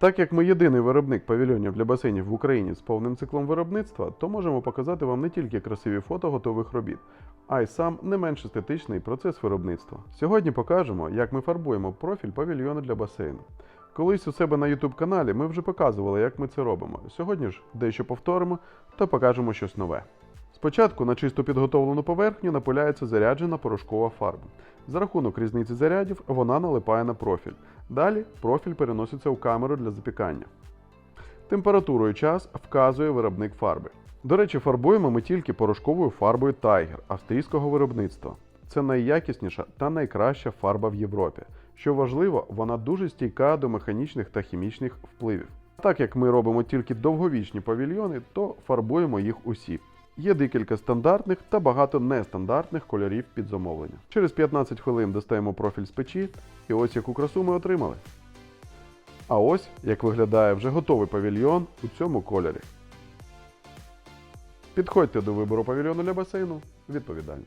Так як ми єдиний виробник павільйонів для басейнів в Україні з повним циклом виробництва, то можемо показати вам не тільки красиві фото готових робіт, а й сам не менш естетичний процес виробництва. Сьогодні покажемо, як ми фарбуємо профіль павільйону для басейну. Колись у себе на YouTube каналі ми вже показували, як ми це робимо. Сьогодні ж дещо повторимо та покажемо щось нове. Спочатку на чисто підготовлену поверхню напиляється заряджена порошкова фарба. За рахунок різниці зарядів вона налипає на профіль. Далі профіль переноситься у камеру для запікання. Температуру і час вказує виробник фарби. До речі, фарбуємо ми тільки порошковою фарбою Tiger австрійського виробництва. Це найякісніша та найкраща фарба в Європі. Що важливо, вона дуже стійка до механічних та хімічних впливів. Так як ми робимо тільки довговічні павільйони, то фарбуємо їх усі. Є декілька стандартних та багато нестандартних кольорів під замовлення. Через 15 хвилин достаємо профіль з печі, і ось яку красу ми отримали. А ось як виглядає вже готовий павільйон у цьому кольорі. Підходьте до вибору павільйону для басейну відповідально.